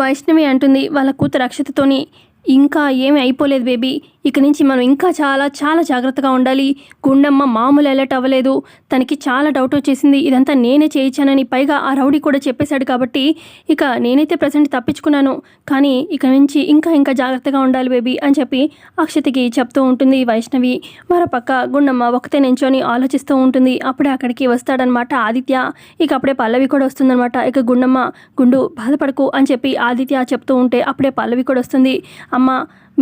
వైష్ణవి అంటుంది. వాళ్ళ కూతురు అక్షతతోని ఇంకా ఏమీ అయిపోలేదు బేబీ. ఇక నుంచి మనం ఇంకా చాలా చాలా జాగ్రత్తగా ఉండాలి. గుండమ్మ మామూలు అలర్ట్ అవ్వలేదు. తనకి చాలా డౌట్ వచ్చేసింది. ఇదంతా నేనే చేయించానని పైగా ఆ రౌడీ కూడా చెప్పేశాడు కాబట్టి ఇక నేనైతే ప్రజెంట్ తప్పించుకున్నాను. కానీ ఇక నుంచి ఇంకా ఇంకా జాగ్రత్తగా ఉండాలి బేబీ అని చెప్పి అక్షతకి చెప్తూ ఉంటుంది వైష్ణవి. మరోపక్క గుండమ్మ ఒకతే నించొని ఆలోచిస్తూ ఉంటుంది. అప్పుడే అక్కడికి వస్తాడనమాట ఆదిత్య. ఇక అప్పుడే పల్లవి కూడా వస్తుందనమాట. ఇక గుండమ్మ గుండు బాధపడకు అని చెప్పి ఆదిత్య చెప్తూ ఉంటే అప్పుడే పల్లవి కూడా వస్తుంది. అమ్మ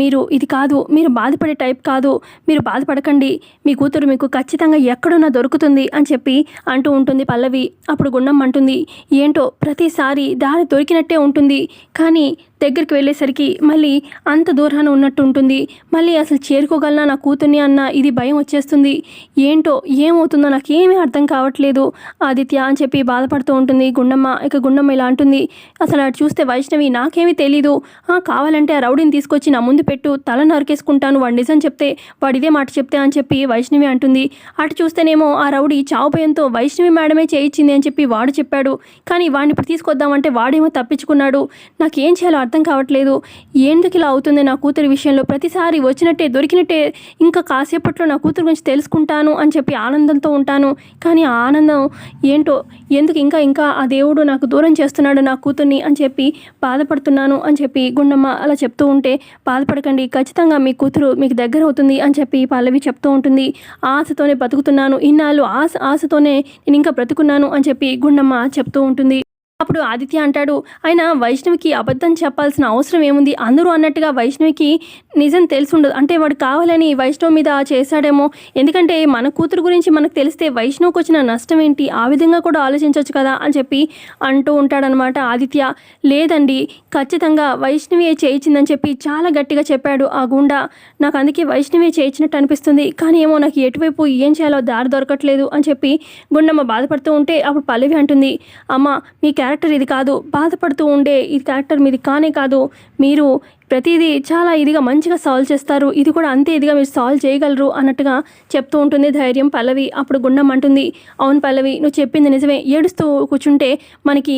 మీరు ఇది కాదు మీరు బాధపడే టైప్ కాదు మీరు బాధపడకండి మీ కూతురు మీకు ఖచ్చితంగా ఎక్కడున్నా దొరుకుతుంది అని చెప్పి అంటూ ఉంటుంది పల్లవి. అప్పుడు గుండమ్మ అంటుంది ఏంటో ప్రతిసారి దారి దొరికినట్టే ఉంటుంది. కానీ దగ్గరికి వెళ్ళేసరికి మళ్ళీ అంత దూరాన ఉన్నట్టు ఉంటుంది. మళ్ళీ అసలు చేరుకోగలనా నా కూతుర్ని అన్న ఇది భయం వచ్చేస్తుంది. ఏంటో ఏమవుతుందో నాకు ఏమీ అర్థం కావట్లేదు. ఆదిత్య అని చెప్పి బాధపడుతూ ఉంటుంది గుండమ్మ. ఇక గుండమ్మ ఇలా అంటుంది అసలు అటు చూస్తే వైష్ణవి నాకేమీ తెలీదు. కావాలంటే ఆ రౌడీని తీసుకొచ్చి నా ముందు పెట్టు తల నరికేసుకుంటాను. వాడు నిజం చెప్తే వాడు ఇదే మాట చెప్తే అని చెప్పి వైష్ణవి అంటుంది. అటు చూస్తేనేమో ఆ రౌడీ చావు భయంతో వైష్ణవి మేడమే చేయించింది అని చెప్పి వాడు చెప్పాడు. కానీ వాడిని ఇప్పుడు తీసుకొద్దామంటే వాడేమో తప్పించుకున్నాడు. నాకేం చేయాలో అర్థం కావట్లేదు. ఎందుకు ఇలా అవుతుంది నా కూతురి విషయంలో? ప్రతిసారి వచ్చినట్టే దొరికినట్టే ఇంకా కాసేపట్లో నా కూతురు గురించి తెలుసుకుంటాను అని చెప్పి ఆనందంతో ఉంటాను. కానీ ఆ ఆనందం ఏంటో ఎందుకు ఇంకా ఇంకా ఆ దేవుడు నాకు దూరం చేస్తున్నాడు నా కూతుర్ని అని చెప్పి బాధపడుతున్నాను అని చెప్పి గుండమ్మ అలా చెప్తూ ఉంటే బాధపడకండి. ఖచ్చితంగా మీ కూతురు మీకు దగ్గర అవుతుంది అని చెప్పి పల్లవి చెప్తూ ఉంటుంది. ఆశతోనే బతుకుతున్నాను. ఇన్నాళ్ళు ఆశ ఆశతోనే నేను ఇంకా బ్రతుకున్నాను అని చెప్పి గుండమ్మ చెప్తూ ఉంటుంది. అప్పుడు ఆదిత్య అంటాడు ఆయన వైష్ణవికి అబద్ధం చెప్పాల్సిన అవసరం ఏముంది? అందరూ అన్నట్టుగా వైష్ణవికి నిజం తెలుసుండదు. అంటే వాడు కావాలని వైష్ణవ్ మీద చేశాడేమో. ఎందుకంటే మన కూతురు గురించి మనకు తెలిస్తే వైష్ణవ్కి వచ్చిన నష్టం ఏంటి? ఆ విధంగా కూడా ఆలోచించవచ్చు కదా అని చెప్పి అంటూ ఉంటాడనమాట ఆదిత్య. లేదండి ఖచ్చితంగా వైష్ణవియే చేయించిందని చెప్పి చాలా గట్టిగా చెప్పాడు ఆ గుండా. నాకు అందుకే వైష్ణవి చేయించినట్టు అనిపిస్తుంది. కానీ ఏమో నాకు ఎటువైపు ఏం చేయాలో దారి దొరకట్లేదు అని చెప్పి గుండమ్మ బాధపడుతూ ఉంటే అప్పుడు పల్లవి అంటుంది అమ్మ మీ క్యారెక్టర్ ఇది కాదు. బాధపడుతూ ఉండే ఈ క్యారెక్టర్ మీది కానే కాదు. మీరు ప్రతిదీ చాలా ఇదిగా మంచిగా సాల్వ్ చేస్తారు. ఇది కూడా అంతే ఇదిగా మీరు సాల్వ్ చేయగలరు అన్నట్టుగా చెప్తూ ఉంటుంది ధైర్యం పల్లవి. అప్పుడు గుండం అంటుంది అవును పల్లవి నువ్వు చెప్పింది నిజమే. ఏడుస్తూ కూర్చుంటే మనకి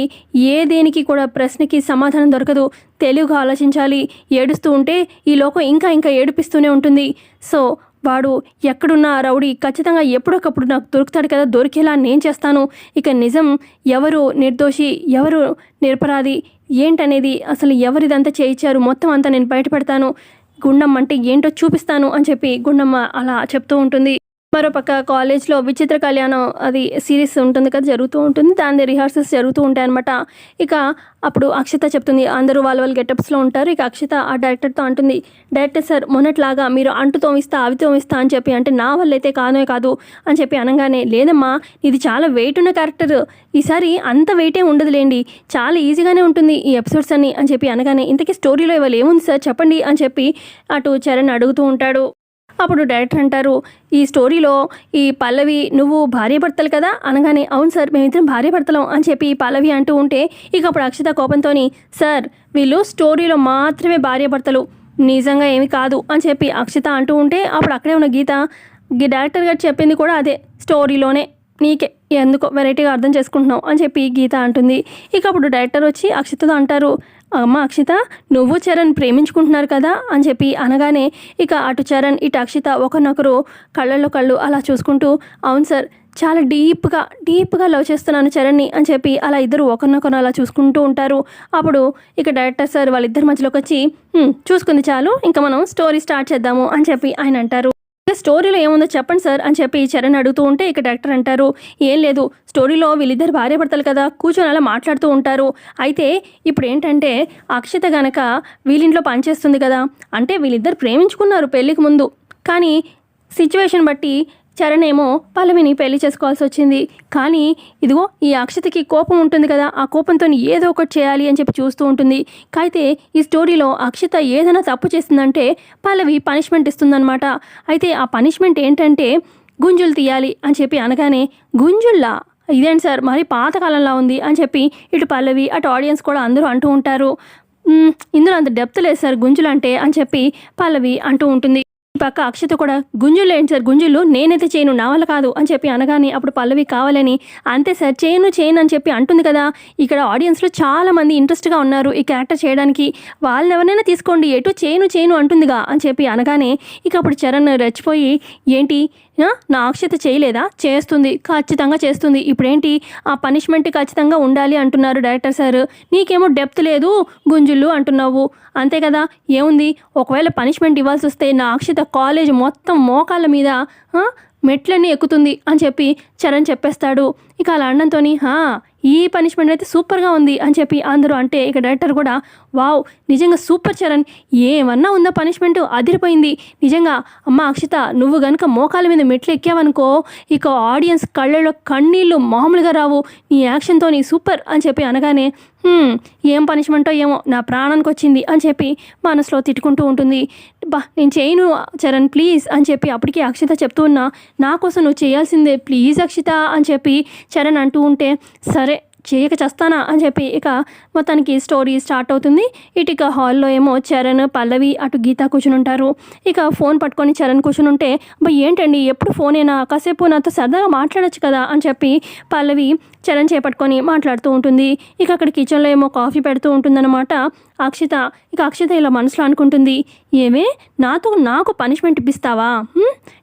ఏ దేనికి కూడా ప్రశ్నకి సమాధానం దొరకదు. తెలివిగా ఆలోచించాలి. ఏడుస్తూ ఉంటే ఈ లోకం ఇంకా ఇంకా ఏడిపిస్తూనే ఉంటుంది. సో వాడు ఎక్కడున్నా ఆ రౌడీ ఖచ్చితంగా ఎప్పుడొకప్పుడు నాకు దొరుకుతాడు కదా దొరికేలా నేను చేస్తాను. ఇక నిజం ఎవరు నిర్దోషి ఎవరు నిరపరాధి ఏంటనేది అసలు ఎవరిదంతా చేయించారు మొత్తం అంతా నేను బయటపెడతాను. గుండమ్మ అంటే ఏంటో చూపిస్తాను అని చెప్పి గుండమ్మ అలా చెప్తూ ఉంటుంది. మరోపక్క కాలేజ్లో విచిత్ర కళ్యాణం అది సిరీస్ ఉంటుంది కదా జరుగుతూ ఉంటుంది. దాని రిహార్సల్స్ జరుగుతూ ఉంటాయి అనమాట ఇక అప్పుడు అక్షత చెప్తుంది అందరూ వాళ్ళ వాళ్ళ గెటప్స్లో ఉంటారు. ఇక అక్షత ఆ డైరెక్టర్తో అంటుంది డైరెక్టర్ సార్ మొన్నట్లాగా మీరు అంటు తోమిస్తా అవి తోమిస్తా అని చెప్పి అంటే నా వల్ల అయితే కానే కాదు అని చెప్పి అనగానే లేదమ్మా ఇది చాలా వెయిట్ ఉన్న క్యారెక్టర్ ఈసారి అంత వెయిటే ఉండదులేండి చాలా ఈజీగానే ఉంటుంది ఈ ఎపిసోడ్స్ అని అని చెప్పి అనగానే ఇంతకీ స్టోరీలో ఇవాళ ఏముంది సార్? చెప్పండి అని చెప్పి అటు చరణ్ అడుగుతూ ఉంటాడు. అప్పుడు డైరెక్టర్ అంటారు ఈ స్టోరీలో ఈ పల్లవి నువ్వు భార్యాభర్తలు కదా? అనగానే అవును సార్ మేమిద్దరం భార్యాభర్తలం అని చెప్పి పల్లవి అంటూ ఉంటే ఇక అప్పుడు అక్షిత కోపంతోని సార్ వీళ్ళు స్టోరీలో మాత్రమే భార్యాభర్తలు నిజంగా ఏమి కాదు అని చెప్పి అక్షత అంటూ ఉంటే అప్పుడు అక్కడే ఉన్న గీత గీ- డైరెక్టర్ గారు చెప్పింది కూడా అదే స్టోరీలోనే. నీకే ఎందుకో వెరైటీగా అర్థం చేసుకుంటున్నావు అని చెప్పి గీత అంటుంది. ఇక అప్పుడు డైరెక్టర్ వచ్చి అక్షితతో అంటారు అమ్మ అక్షిత నువ్వు చరణ్ ప్రేమించుకుంటున్నారు కదా? అని చెప్పి అనగానే ఇక అటు చరణ్ ఇటు అక్షిత ఒకరినొకరు కళ్ళల్లో కళ్ళు అలా చూసుకుంటూ అవును సార్ చాలా డీప్గా డీప్గా లవ్ చేస్తున్నాను చరణ్ని అని చెప్పి అలా ఇద్దరు ఒకరినొకరు అలా చూసుకుంటూ ఉంటారు. అప్పుడు ఇక డైరెక్టర్ సార్ వాళ్ళిద్దరి మధ్యలోకి వచ్చి చూసుకుంది చాలు ఇంకా మనం స్టోరీ స్టార్ట్ చేద్దాము అని చెప్పి ఆయన అంటారు. స్టోరీలో ఏముందో చెప్పండి సార్ అని చెప్పి చరణ్ అడుగుతూ ఉంటే ఇక డైరెక్టర్ అంటారు ఏం లేదు స్టోరీలో వీళ్ళిద్దరు భార్య పడతారు కదా కూర్చొని అలా మాట్లాడుతూ ఉంటారు. అయితే ఇప్పుడు ఏంటంటే అక్షత గనక వీళ్ళింట్లో పనిచేస్తుంది కదా అంటే వీళ్ళిద్దరు ప్రేమించుకున్నారు పెళ్ళికి ముందు. కానీ సిచ్యువేషన్ బట్టి చరణ్ ఏమో పల్లవిని పెళ్ళి చేసుకోవాల్సి వచ్చింది. కానీ ఇదిగో ఈ అక్షతకి కోపం ఉంటుంది కదా ఆ కోపంతో ఏదో ఒకటి చేయాలి అని చెప్పి చూస్తూ ఉంటుంది. అయితే ఈ స్టోరీలో అక్షత ఏదైనా తప్పు చేసిందంటే పల్లవి పనిష్మెంట్ ఇస్తుందన్నమాట. అయితే ఆ పనిష్మెంట్ ఏంటంటే గుంజులు తీయాలి అని చెప్పి అనగానే గుంజుల్లా? ఇదేంటి సార్? మరి పాతకాలంలో ఉంది అని చెప్పి ఇటు పల్లవి అటు ఆడియన్స్ కూడా అందరూ అంటూ ఉంటారు. ఇందులో అంత డెప్త్ లేదు సార్ గుంజులు అంటే అని చెప్పి పల్లవి అంటూ ఉంటుంది. పక్క అక్షత కూడా గుంజులు ఏంటి సార్? గుంజులు నేనైతే చేయను నా వల్ల కాదు అని చెప్పి అనగానే అప్పుడు పల్లవి కావాలని అంతే సార్ చేయను చేయను అని చెప్పి అంటుంది కదా. ఇక్కడ ఆడియన్స్లో చాలా మంది ఇంట్రెస్ట్గా ఉన్నారు ఈ క్యారెక్టర్ చేయడానికి. వాళ్ళని ఎవరైనా తీసుకోండి ఎటు చేయను చేయను అంటుందిగా అని చెప్పి అనగానే ఇక అప్పుడు చరణ్ రెచ్చిపోయి ఏంటి నా అక్షత చేయలేదా? చేస్తుంది. ఖచ్చితంగా చేస్తుంది. ఇప్పుడేంటి? ఆ పనిష్మెంట్ ఖచ్చితంగా ఉండాలి అంటున్నారు డైరెక్టర్ సార్. నీకేమో డెప్త్ లేదు గుంజుళ్ళు అంటున్నావు. అంతే కదా? ఏముంది? ఒకవేళ పనిష్మెంట్ ఇవ్వాల్సి వస్తే నా అక్షత కాలేజ్ మొత్తం మోకాళ్ళ మీద మెట్లన్నీ ఎక్కుతుంది అని చెప్పి చరణ్ చెప్పేస్తాడు. ఇక అలా అనడంతో "హా, ఈ పనిష్మెంట్ అయితే సూపర్గా ఉంది అని చెప్పి అందరూ అంటే ఇక డైరెక్టర్ కూడా వావ్ నిజంగా సూపర్ చరణ్ ఏమన్నా ఉందా పనిష్మెంట్ అదిరిపోయింది. నిజంగా అమ్మ అక్షిత నువ్వు గనుక మోకాల మీద మెట్లు ఎక్కావనుకో ఇక ఆడియన్స్ కళ్ళలో కన్నీళ్ళు మామూలుగా రావు. నీ యాక్షన్తో నీ సూపర్ అని చెప్పి అనగానే ఏం పనిష్మెంటో ఏమో నా ప్రాణానికి వచ్చింది అని చెప్పి మనసులో తిట్టుకుంటూ ఉంటుంది. బా నేను చేయను చరణ్ ప్లీజ్ అని చెప్పి అప్పటికే అక్షిత చెప్తూ ఉన్నా నా కోసం నువ్వు చేయాల్సిందే ప్లీజ్ అక్షిత అని చెప్పి చరణ్ అంటూ ఉంటే సరే చేయక చేస్తానా? అని చెప్పి ఇక మొత్తానికి స్టోరీ స్టార్ట్ అవుతుంది. ఇటుక ఇక హాల్లో ఏమో చరణ్ పల్లవి అటు గీత కూర్చుని ఉంటారు. ఇక ఫోన్ పట్టుకొని చరణ్ కూర్చుని ఉంటే అబ్బా ఏంటండి? ఎప్పుడు ఫోనేనా? కాసేపు నాతో సరదాగా మాట్లాడొచ్చు కదా? అని చెప్పి పల్లవి చరణ్ చేపట్టుకొని మాట్లాడుతూ ఉంటుంది. ఇక అక్కడ కిచెన్లో ఏమో కాఫీ పెడుతూ ఉంటుందన్నమాట. అక్షిత ఇక అక్షిత ఇలా మనసులో అనుకుంటుంది. ఏమే? నాతో నాకు పనిష్మెంట్ ఇప్పిస్తావా?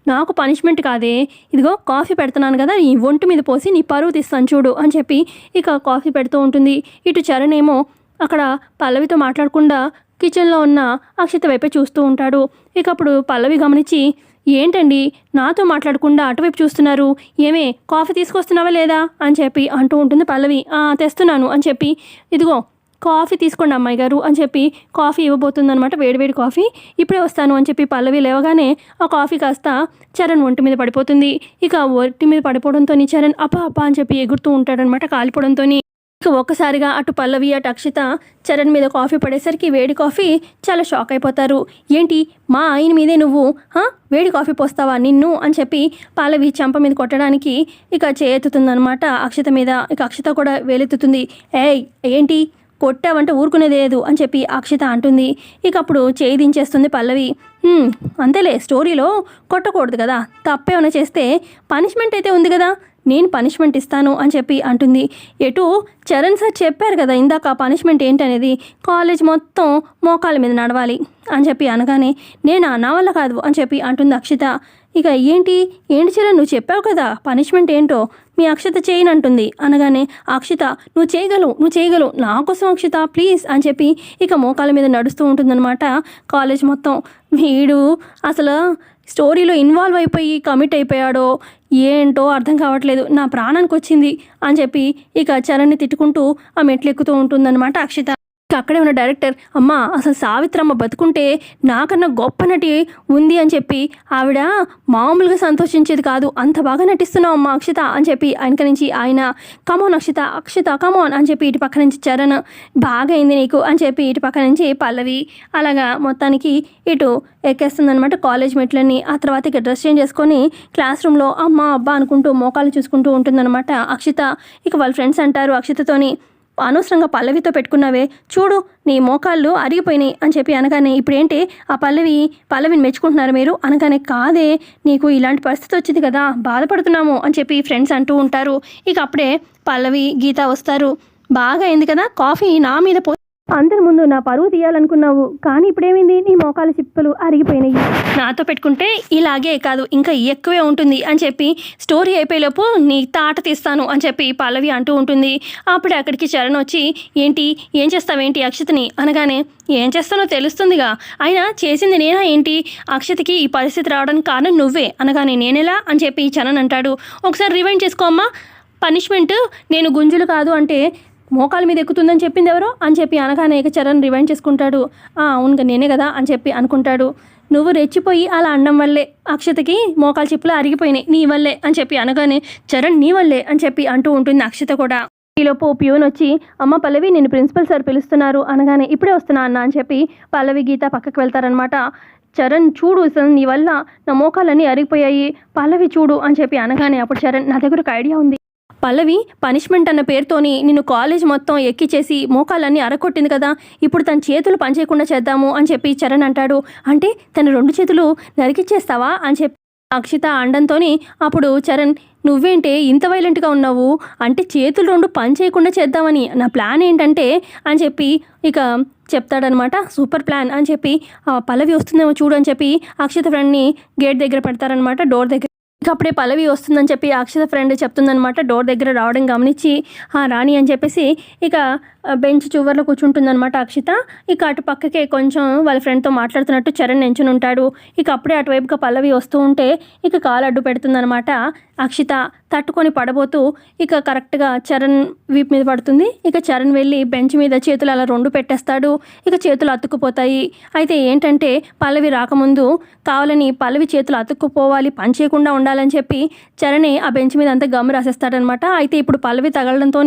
నాకు పనిష్మెంట్ కాదే. ఇదిగో కాఫీ పెడుతున్నాను కదా నీ ఒంటి మీద పోసి నీ పరువు తీస్తాను చూడు అని చెప్పి ఇక కాఫీ పెడుతూ ఉంటుంది. ఇటు చరణ్ ఏమో అక్కడ పల్లవితో మాట్లాడకుండా కిచెన్లో ఉన్న అక్షిత వైపే చూస్తూ ఉంటాడు. ఇక అప్పుడు పల్లవి గమనించి ఏంటండి? నాతో మాట్లాడకుండా అటువైపు చూస్తున్నారు. ఏమే కాఫీ తీసుకొస్తున్నావా లేదా? అని చెప్పి అంటూ ఉంటుంది పల్లవి. "ఆ, తెస్తున్నాను అని చెప్పి ఇదిగో కాఫీ తీసుకోండి అమ్మాయి గారు అని చెప్పి కాఫీ ఇవ్వబోతుందన్నమాట వేడివేడి కాఫీ. ఇప్పుడే వస్తాను అని చెప్పి పల్లవి లేవగానే ఆ కాఫీ కాస్త చరణ్ ఒంటి మీద పడిపోతుంది. ఇక ఒంటి మీద పడిపోవడంతో చరణ్ అప్ప అప్ప అని చెప్పి ఎగురుతూ ఉంటాడనమాట కాలిపోవడంతో ఇక ఒక్కసారిగా అటు పల్లవి అటు అక్షిత చరణ్ మీద కాఫీ పడేసరికి వేడి కాఫీ చాలా షాక్ అయిపోతారు. ఏంటి? మా ఆయన మీదే నువ్వు వేడి కాఫీ పోస్తావా నిన్ను? అని చెప్పి పల్లవి చంప మీద కొట్టడానికి ఇక చేయెత్తుతుందనమాట అక్షిత మీద. ఇక అక్షిత కూడా వేలెత్తుతుంది. ఏయ్ ఏంటి? కొట్టావంటే ఊరుకునేది లేదు అని చెప్పి అక్షిత అంటుంది. ఇక అప్పుడు చేయి దించేస్తుంది పల్లవి. అంతేలే స్టోరీలో కొట్టకూడదు కదా. తప్పేమైనా చేస్తే పనిష్మెంట్ అయితే ఉంది కదా. నేను పనిష్మెంట్ ఇస్తాను అని చెప్పి అంటుంది. ఎటు చరణ్ సార్ చెప్పారు కదా ఇందాక పనిష్మెంట్ ఏంటనేది? కాలేజ్ మొత్తం మోకాల మీద నడవాలి అని చెప్పి అనగానే నేను? నా వల్ల కాదు అని చెప్పి అంటుంది అక్షిత. ఇక ఏంటి? ఏంటి చరణ్? నువ్వు చెప్పావు కదా పనిష్మెంట్ ఏంటో? మీ అక్షత చేయనంటుంది అనగానే అక్షిత నువ్వు చేయగలవు నువ్వు చేయగలవు. నా కోసం అక్షిత ప్లీజ్ అని చెప్పి ఇక మోకాల మీద నడుస్తూ ఉంటుందన్నమాట కాలేజ్ మొత్తం. వీడు అసలు స్టోరీలో ఇన్వాల్వ్ అయిపోయి కమిట్ అయిపోయాడో ఏంటో అర్థం కావట్లేదు. నా ప్రాణానికి వచ్చింది అని చెప్పి ఇక చరణ్ని తిట్టుకుంటూ ఆ మెట్లు ఎక్కుతూ ఉంటుందన్నమాట అక్షిత. అక్కడే ఉన్న డైరెక్టర్ అమ్మ అసలు సావిత్రమ్మ బతుకుంటే నాకన్నా గొప్ప నటి ఉంది అని చెప్పి ఆవిడ మామూలుగా సంతోషించేది కాదు అంత బాగా నటిస్తున్నావు అమ్మ అక్షిత అని చెప్పి ఆయనక నుంచి ఆయన కమోన్ అక్షిత అక్షిత కమోన్ అని చెప్పి ఇటు పక్క నుంచి చరణ్ బాగా అయింది నీకు అని చెప్పి ఇటు పక్క నుంచి పల్లవి. అలాగా మొత్తానికి ఇటు ఎక్కేస్తుందనమాట కాలేజ్ మెట్లన్నీ. ఆ తర్వాత ఇక డ్రెస్ చేంజ్ చేసుకొని క్లాస్ రూమ్లో అమ్మ అబ్బా అనుకుంటూ మోకాలు చూసుకుంటూ ఉంటుందన్నమాట అక్షిత. ఇక వాళ్ళ ఫ్రెండ్స్ అంటారు అక్షితతోని అనవసరంగా పల్లవితో పెట్టుకున్నావే. చూడు నీ మోకాళ్ళు అరిగిపోయినాయి అని చెప్పి అనగానే ఇప్పుడేంటి? ఆ పల్లవి పల్లవిని మెచ్చుకుంటున్నారు మీరు? అనగానే కాదే నీకు ఇలాంటి పరిస్థితి వచ్చింది కదా బాధపడుతున్నాము అని చెప్పి ఫ్రెండ్స్ అంటూ ఉంటారు. ఇక అప్పుడే పల్లవి గీత వస్తారు. బాగా అయింది కదా కాఫీ నా మీద పో అందరి ముందు నా పరువు తీయాలనుకున్నావు కానీ ఇప్పుడేమైంది? నీ మోకాల చిప్పలు అరిగిపోయినాయి. నాతో పెట్టుకుంటే ఇలాగే కాదు ఇంకా ఎక్కువే ఉంటుంది అని చెప్పి స్టోరీ అయిపోయేలోపు నీ తాట తీస్తాను అని చెప్పి పల్లవి అంటూ ఉంటుంది. అప్పుడు అక్కడికి చరణ్ వచ్చి ఏంటి? ఏం చేస్తావేంటి అక్షతని? అనగానే ఏం చేస్తానో తెలుస్తుందిగా. అయినా చేసింది నేనా ఏంటి? అక్షతకి ఈ పరిస్థితి రావడానికి కారణం నువ్వే. అనగానే నేనెలా? అని చెప్పి చరణ్ అంటాడు. ఒకసారి రివైండ్ చేసుకో అమ్మా. పనిష్మెంట్ నేను గుంజులు కాదు అంటే మోకాల మీద ఎక్కుతుందని చెప్పింది ఎవరో అని చెప్పి అనగానే ఇక చరణ్ రివైండ్ చేసుకుంటాడు. "ఆ, నేనే కదా అని చెప్పి అనుకుంటాడు. నువ్వు రెచ్చిపోయి అలా అన్నం వల్లే అక్షతకి మోకాలు చెప్పులు అరిగిపోయినాయి నీ వల్లే అని చెప్పి అనగానే చరణ్ నీ వల్లే అని చెప్పి అంటూ ఉంటుంది అక్షత కూడా. ఈలోపు ప్యూన్ వచ్చి అమ్మ పల్లవి నేను ప్రిన్సిపల్ సార్ పిలుస్తున్నారు. అనగానే ఇప్పుడే వస్తున్నా అన్న అని చెప్పి పల్లవి గీత పక్కకు వెళ్తారనమాట చరణ్ చూడు అసలు నీ వల్ల నా మోకాలన్నీ అరిగిపోయాయి. పల్లవి చూడు అని చెప్పి అనగానే అప్పుడు చరణ్ నా దగ్గర ఒక ఐడియా ఉంది. పల్లవి పనిష్మెంట్ అన్న పేరుతోని నిన్ను కాలేజ్ మొత్తం ఎక్కిచేసి మోకాలన్నీ అరకొట్టింది కదా. ఇప్పుడు తన చేతులు పనిచేయకుండా చేద్దాము అని చెప్పి చరణ్ అంటాడు. అంటే తన రెండు చేతులు నరికిచ్చేస్తావా అని చెప్పి అక్షిత అండంతోని అప్పుడు చరణ్ నువ్వేంటే ఇంత వైలెంట్గా ఉన్నావు? అంటే చేతులు రెండు పని చేయకుండా చేద్దామని నా ప్లాన్ ఏంటంటే అని చెప్పి ఇక చెప్తాడనమాట. సూపర్ ప్లాన్ అని చెప్పి ఆ పల్లవి వస్తుందేమో చూడు అని చెప్పి అక్షిత ఫ్రెండ్ని గేట్ దగ్గర పెడతారనమాట. డోర్ దగ్గర ఇక అప్పుడే పల్లవి వస్తుందని చెప్పి అక్షత ఫ్రెండ్ చెప్తుందనమాట డోర్ దగ్గర రావడం గమనించి ఆ రాణి అని చెప్పేసి ఇక బెంచ్ చివర్లో కూర్చుంటుందన్నమాట అక్షిత. ఇక అటు పక్కకే కొంచెం వాళ్ళ ఫ్రెండ్తో మాట్లాడుతున్నట్టు చరణ్ నించుని ఉంటాడు. ఇక అప్పుడే అటువైపుగా పల్లవి వస్తూ ఉంటే ఇక కాలు అడ్డు పెడుతుందన్నమాట అక్షిత. తట్టుకొని పడబోతూ ఇక కరెక్ట్గా చరణ్ వీపు మీద పడుతుంది. ఇక చరణ్ వెళ్ళి బెంచ్ మీద చేతులు అలా రెండు పెట్టేస్తాడు. ఇక చేతులు అతుక్కుపోతాయి. అయితే ఏంటంటే పల్లవి రాకముందు కావాలని పల్లవి చేతులు అతుక్కుపోవాలి పని చేయకుండా ఉండాలని చెప్పి చరణ్ ఆ బెంచ్ మీద అంతా గమ్ రాసేస్తాడనమాట అయితే ఇప్పుడు పల్లవి తగలడంతో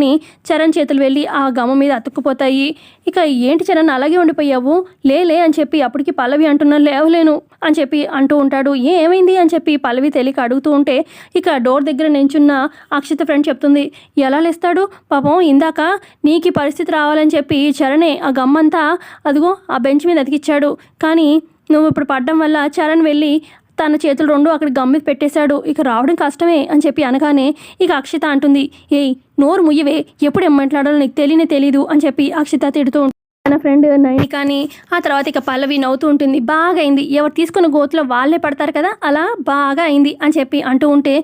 చరణ్ చేతులు వెళ్ళి ఆ గమ్మ మీద అతుక్కుపోతాయి. ఇక ఏంటి చరణ్ అలాగే ఉండిపోయావు? లేలే అని చెప్పి అప్పటికి పల్లవి అంటున్నా లేవలేను అని చెప్పి అంటూ ఉంటాడు. ఏమైంది అని చెప్పి పల్లవి తెలియక అడుగుతూ ఉంటే ఇక డోర్ దగ్గర నించున్న అక్షిత ఫ్రెండ్ చెప్తుంది ఎలా లేస్తాడు? పాపం ఇందాక నీకు పరిస్థితి రావాలని చెప్పి చరణే ఆ గమ్మంతా అదిగో ఆ బెంచ్ మీద అతికిచ్చాడు. కానీ నువ్వు ఇప్పుడు పడ్డం వల్ల చరణ్ వెళ్ళి తన చేతులు రెండు అక్కడ గమ్మి పెట్టేశాడు. ఇక రావడం కష్టమే అని చెప్పి అనగానే ఇక అక్షిత అంటుంది. ఏయ్ నోరు ముయ్యవే ఎప్పుడు ఏం మాట్లాడాలో నీకు తెలియనే తెలీదు అని చెప్పి అక్షిత తిడుతూ ఉంటుంది తన ఫ్రెండ్ నైని. కానీ ఆ తర్వాత ఇక పల్లవి నవ్వుతూ ఉంటుంది బాగా అయింది. ఎవరు తీసుకున్న గోతులో వాళ్ళే పడతారు కదా? అలా బాగా అయింది అని చెప్పి అంటూ ఉంటే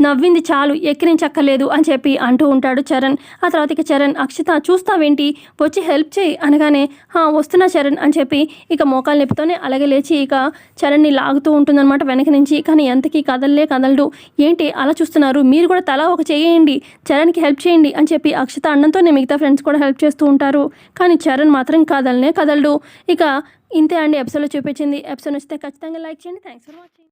నవ్వింది చాలు ఎక్కిరించక్కర్లేదు అని చెప్పి అంటూ ఉంటాడు చరణ్. ఆ తర్వాత ఇక చరణ్ అక్షిత చూస్తావేంటి? వచ్చి హెల్ప్ చేయి అనగానే "హా, వస్తున్నా చరణ్ అని చెప్పి ఇక మోకాలు నొప్పితోనే అలాగే లేచి ఇక చరణ్ని లాగుతూ ఉంటుందన్నమాట వెనక నుంచి. కానీ ఎంతకీ కదల్లే కదలడు. ఏంటి అలా చూస్తున్నారు? మీరు కూడా తల ఒక చేయండి. చరణ్కి హెల్ప్ చేయండి అని చెప్పి అక్షిత అన్నంతోనే మిగతా ఫ్రెండ్స్ కూడా హెల్ప్ చేస్తూ ఉంటారు. కానీ చరణ్ మాత్రం కదలనే కదలడు. ఇక ఇంతే అండి ఎపిసోడ్లో చూపించింది. ఎపిసోడ్ వస్తే ఖచ్చితంగా లైక్ చేయండి. Thanks for watching